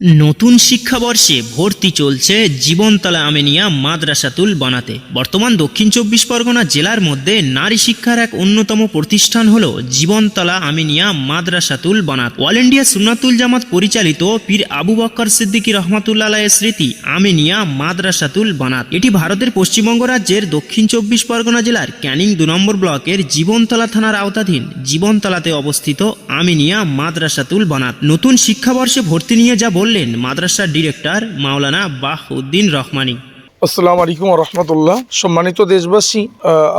নতুন শিক্ষাবর্ষে ভর্তি চলছে জীবনতলা আমেনিয়া মাদ্রাসাতুল বানাতে। বর্তমান দক্ষিণ চব্বিশ পরগনা জেলার মধ্যে নারী শিক্ষার এক অন্যতম প্রতিষ্ঠান হল জীবনতলা আমেনিয়া মাদ্রাসাতুল বানাত। অল ইন্ডিয়া সুনাতুল জামাত পরিচালিত পীর আবু বক্কর সিদ্দিকী রহমাতুল্লাহ স্মৃতি আমেনিয়া মাদ্রাসাতুল বানাত। এটি ভারতের পশ্চিমবঙ্গ রাজ্যের দক্ষিণ চব্বিশ পরগনা জেলার ক্যানিং দু নম্বর ব্লকের জীবনতলা থানার আওতাধীন জীবনতলাতে অবস্থিত আমিনিয়া মাদ্রাসাতুল বানাত। নতুন শিক্ষাবর্ষে ভর্তি নিয়ে যা বললেন মাদ্রাসার ডিরেক্টর মাওলানা বাহউদ্দিন রহমানী। আসসালামু আলাইকুম রহমতুল্লাহ। সম্মানিত দেশবাসী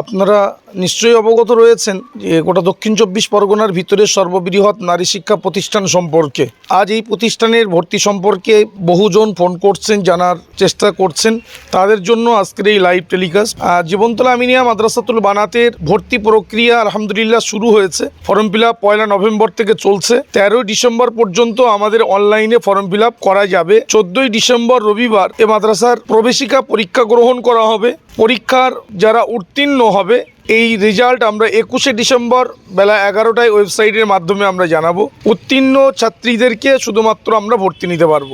আপনারা নিশ্চয়ই অবগত রয়েছেন যে গোটা দক্ষিণ চব্বিশ পরগনার ভিতরে সর্ববৃহৎ নারী শিক্ষা প্রতিষ্ঠান সম্পর্কে। আজ এই প্রতিষ্ঠানের ভর্তি সম্পর্কে বহুজন ফোন করছেন জানার চেষ্টা করছেন। তাদের জন্য আজকের এই লাইভ টেলিকাস্ট আহ, জীবনতলা আমিনিয়া মাদ্রাসাতুল বানাতের ভর্তি প্রক্রিয়া আলহামদুলিল্লাহ শুরু হয়েছে। ফর্ম ফিল পয়লা নভেম্বর থেকে চলছে। তেরোই ডিসেম্বর পর্যন্ত আমাদের অনলাইনে ফর্ম ফিল করা যাবে। চোদ্দই ডিসেম্বর রবিবার এ মাদ্রাসার প্রবেশিকা পরীক্ষা গ্রহণ করা হবে। পরীক্ষার যারা উত্তীর্ণ হবে, এই রেজাল্ট আমরা একুশে ডিসেম্বর বেলা এগারোটায় ওয়েবসাইটের মাধ্যমে আমরা জানাব। উত্তীর্ণ ছাত্রীদেরকে শুধুমাত্র আমরা ভর্তি নিতে পারব।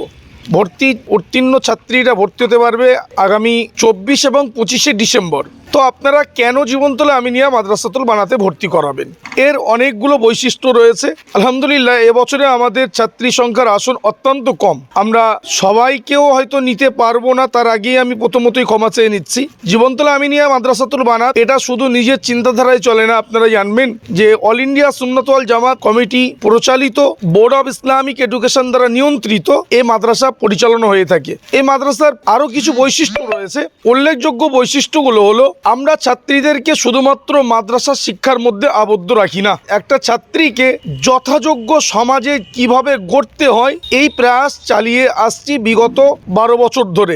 ভর্তি, উত্তীর্ণ ছাত্রীরা ভর্তি হতে পারবে আগামী চব্বিশ এবং পঁচিশে ডিসেম্বর। তো আপনারা কেন জীবনতলা আমিনিয়া মাদ্রাসাতুল বানাতে ভর্তি করাবেন? এর অনেকগুলো বৈশিষ্ট্য রয়েছে। আলহামদুলিল্লাহ, এবছরে আমাদের ছাত্রী সংখ্যার আসন অত্যন্ত কম। আমরা সবাইকেও হয়তো নিতে পারব না, তার আগেই আমি প্রথমতই ক্ষমা চেয়ে নিচ্ছি। জীবনতলা আমিনিয়া মাদ্রাসাতুল বানাত এটা শুধু নিজের চিন্তাধারায় চলে না, আপনারা জানবেন যে All India Sunnatwal Jamaat committee প্রচালিত board of Islamic education দ্বারা নিয়ন্ত্রিত এই মাদ্রাসা পরিচালনা হয়ে থাকে। এই মাদ্রাসার আরও কিছু বৈশিষ্ট্য রয়েছে। উল্লেখযোগ্য বৈশিষ্ট্যগুলো হলো আমরা ছাত্রীদেরকে শুধুমাত্র মাদ্রাসা শিক্ষার মধ্যে আবদ্ধ রাখি না। একটা ছাত্রীকে যথাযোগ্য সমাজে কীভাবে গড়তে হয়, এই প্রয়াস চালিয়ে আসছি বিগত বারো বছর ধরে।